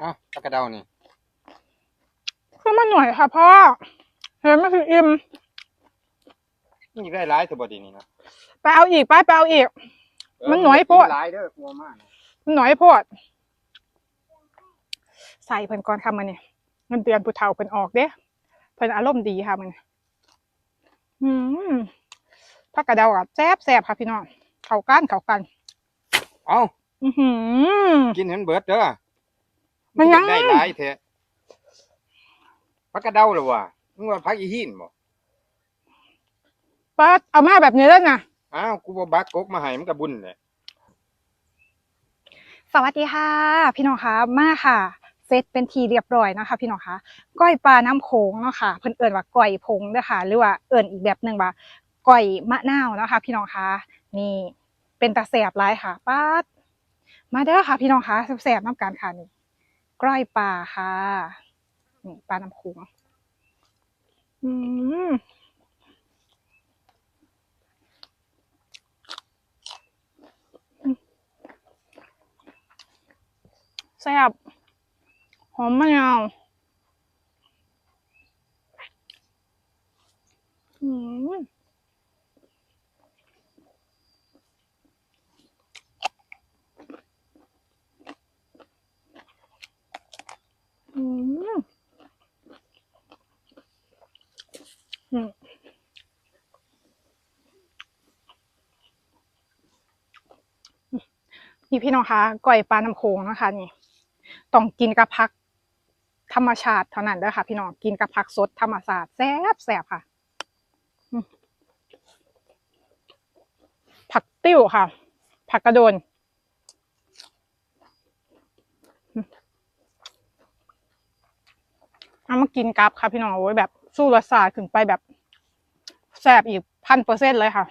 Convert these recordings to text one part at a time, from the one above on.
เอ้าตะกระเดานี่คือมันหน่อยค่ะพ่อเห็นไหมคืออิ่มนี่ได้หลายตัวบดีนี่นะไปเอาอีกไปไปเอาอีก มันน้อยโพดหลายเด้อกลัวมากนะมันหน่อยโพดใส่เพิ่นก่อนค่ะมันนี่เงินเดือนผู้เฒ่าเพิ่นออกเด้เพิ่นอารมณ์ดีค่ะมันอืมผักกระเดากับแซ่บแซ่บค่ะพี่น้องเข้ากันเข้ากัน เอ้าอือหือกินเห็นเบิดเด้อ มันยัง ได้หลายแท้พักกระเดาเหรอวะมึงว่าพักอีหินบ่เปิดเอามาแบบนี้แล้วนะอ้าวกูบ่บักกกมาให้มันก็บุญแหละสวัสดีค่ะ พี่น้องคะมาค่ะเซตเป็นทีเรียบร้อยนะคะ พี่น้องคะก้อยปลาน้ำโขงเนาะค่ะเพิ่นเอิ่นว่าก้อยพงเด้อค่ะ หรือว่าเอิ่นอีกแบบหนึ่งว่าก้อยมะนาวนะคะ พี่น้องคะนี่เป็นตาแสบหลายค่ะป้าดมาเด้อค่ะ พี่น้องคะแสบๆน้ำกันค่ะนี่ กล้อยปลาค่ะนี่ปลาน้ำโขงอืมแซ่บหอมมะนาวอืม อืมอืม นี่พี่น้องคะก้อยปลาน้ำโขงนะคะนี่ต้องกินกับผัก ธรรมชาติเท่านั้นเด้อค่ะ พี่น้องกินกับผักสดธรรมชาติแซ่บแซ่บค่ะผักติ้วค่ะ ผักกระโดนเอามากินกับค่ะ พี่น้องโอ้ยแบบสู้รสชาติขึ้นไปแบบแซ่บอีกพันเปอร์เซ็นต์เลยค่ะ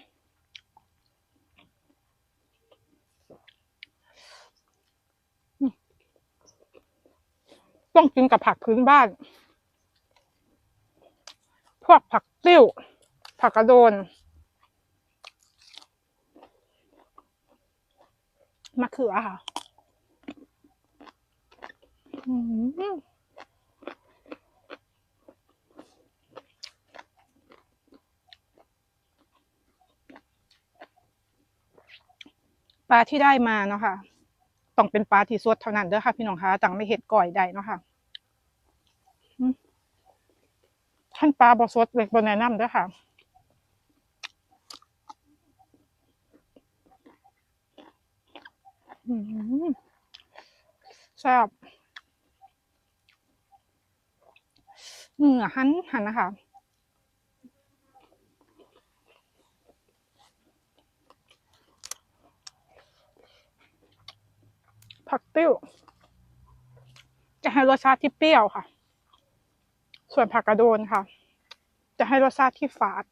ต้องกินกับผักพื้นบ้าน พวกผักติ้ว ผักกระโดนมะเขือค่ะปลาที่ได้มาเนาะค่ะ ต้องเป็นปลาที่สดเท่านั้นเด้อค่ะ พี่น้องคะจังไม่เห็ดก่อยได้เนาะค่ะท่านปลาบอสดเล็กบนแนะนำเด้อค่ะอืมแซ่บเนื้อหันหันนะคะ ผักติ้ว จะให้รสชาติที่เปรี้ยวค่ะ ส่วนผักกระโดนค่ะ จะให้รสชาติที่ฝาด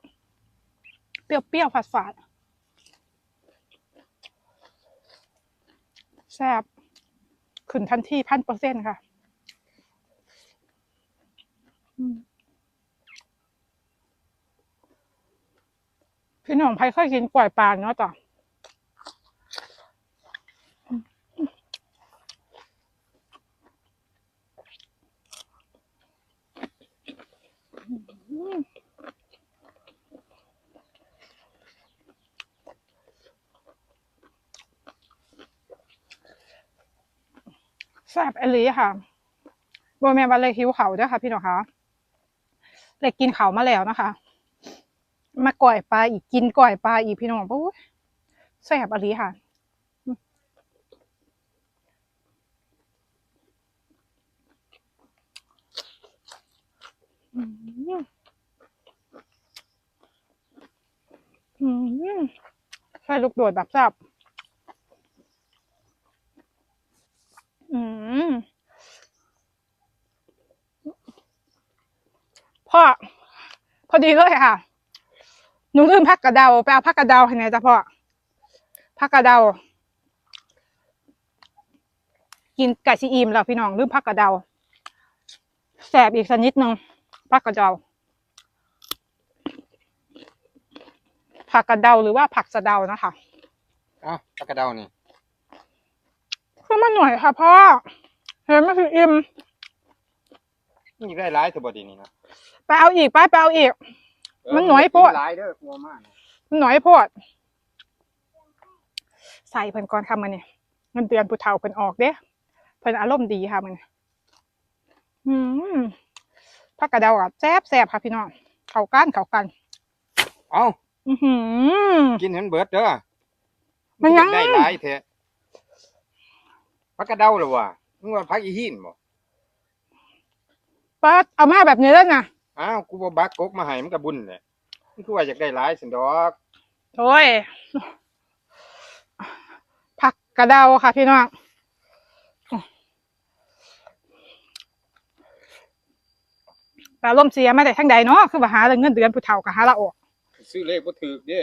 เปรี้ยวๆฝาดๆแซ่บขึ้นทันทีพันเปอร์เซ็นต์ค่ะพี่น้องไผ่เคยกินกล้วยปลาเนาะจ้ะ แซ่บอลีค่ะบแมนวันเลยหิวเขาเด้วยค่ะ พี่น้องคะเลยกินเขามาแล้วนะคะ มาก่อยปลาอีกกินก่อยปลาอีกพี่น้องปุ๊ยแซ่บอลีค่ะอืมอืมใส่ลูกโดดแบบแซ่บอืม พ่อ พอดีเลยค่ะ หนูลืมพักกระเดาไปเอาพักกระเดาให้ไหนอยจ้ะพ่อพักกระเดา กินไก่ซีอิมแล้วพี่น้องลืมพักกระเดาแสบอีกสักนิดนึงพักกระเดาผักกระเดาหรือว่าผักสะเดานะคะเอ้าตะกระเดานี่คือมันหน่อยค่ะพ่อเห็นไหมคืออิ่มนี่ได้หลายเถอะบ่ดีนี่นะ ไปเอาอีกไปไปเอาอีก มันน้อยโพด หลายเด้อกลัวมากนะมันหน่อยโพด ใส่เพิ่นก่อนค่ะมันนี่เงินเดือนผู้เฒ่าเพิ่นออกเด้เพิ่นอารมณ์ดีค่ะมันอืมผักกระเดาอะแซ่บแซ่บค่ะพี่น้องเข้ากันเข้ากัน เอ้าอือหือ กินให้มันเบิดเด้อมันยัง ได้หลายแท้พักกระเดาเหรอวะมึงว่าพักอีหินบ่เปิดเอามาแบบนี้เลยนะ อ้าวกูบ่บักกกมาให้มันก็บุญแหละมึงคือว่าอยากได้หลายสินดอกโอ้ยผักกระเดาค่ะพี่น้องปลาล่มเสียมาแต่ทั้งใดเนาะคือว่าหาเงินเดือนผู้เฒ่ากับหาละออก ซื้อเลขบ่ถูกเด้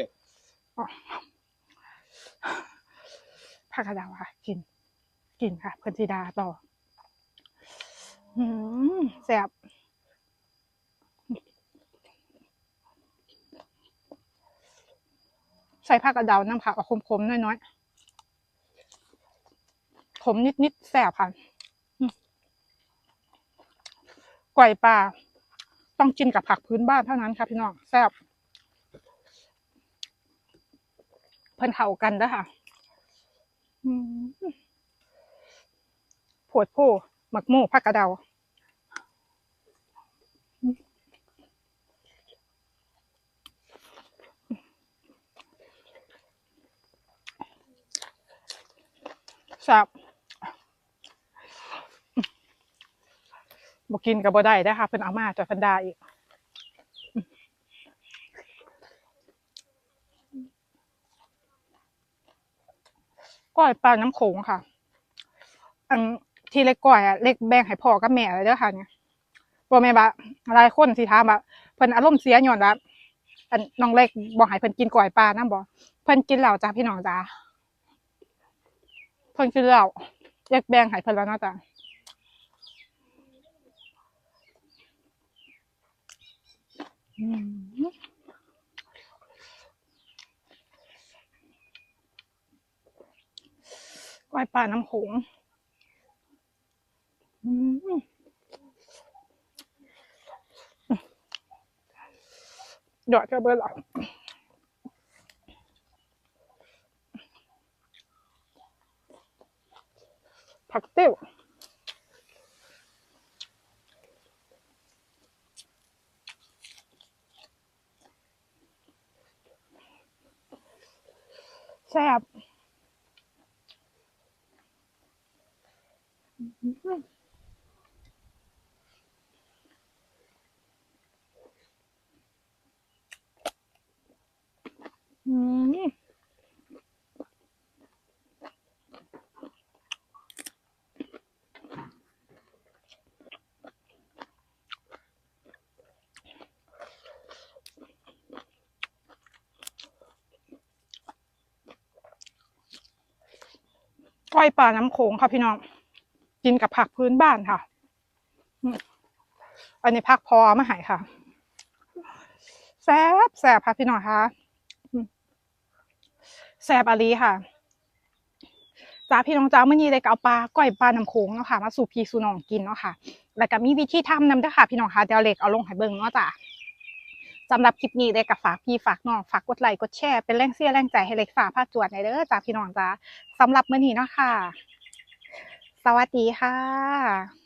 ผักกระเดาค่ะ กิน กินค่ะ เพื่อนสีดาต่ออืมแซ่บ ใส่ผักกระเดาน้ำผักเอาคมๆน้อยๆขมนิดๆแซบค่ะก๋วยปลาต้องกินกับผักพื้นบ้านเท่านั้นค่ะพี่น้องแซ่บเพิ่นเข้ากันเด้อค่ะอืมโผดโพหมักโม่ผักกระเดา สับบกินกับบ่ได้ได้ค่ะเพิ่นเอามาจากพันดาอีกก้อยปลาน้ำโขงค่ะ อันที่เล็กก้อยอะเล็กแบ่งให้พ่อกับแม่เลยเด้อค่ะเนี่ยบ่แม่บะหลายคนสิถามว่าเพิ่นอารมณ์เสียหย้อนว่าอันน้องเล็กบ่ให้เพิ่นกินก้อยปลานํบ่เพิ่นกินเหล้าจ้าพี่น้องจ้า เพิ่นกินเหล้าเล็กแบ่งให้เพิ่นแล้วเนาะจ้าอืมก้อยปลาน้ำโขงอืมหยอดกระเบื้องหลัง ผักติ้วแซ่บอืม ก้อยปลาน้ำโขงค่ะพี่น้อง กินกับผักพื้นบ้านค่ะ อันนี้ผักพอเอามาหายค่ะ แซ่บแซ่บค่ะพี่น้องค่ะแซ่บอาลีค่ะจ้าพี่น้องจ้าเมื่อนี้เลยก็เอาปลาก้อยปลาน้ำโขงเนาะค่ะ มาสู่พี่สู่น้องกินเนาะค่ะ แล้วก็มีวิธีทำนำด้วยค่ะ พี่น้องค่ะเดี๋ยวเล็กเอาลงให้เบิ่งเนาะจ้า สำหรับคลิปนี้เลยก็ฝากพี่ฝากน้องฝากกดไลค์กดแชร์เป็นแรงเสียแรงใจให้เล็กฝาผ้าจวดในเด้อจ้าพี่น้องจ้าสำหรับมื้อนี้เนาะค่ะ สวัสดีค่ะ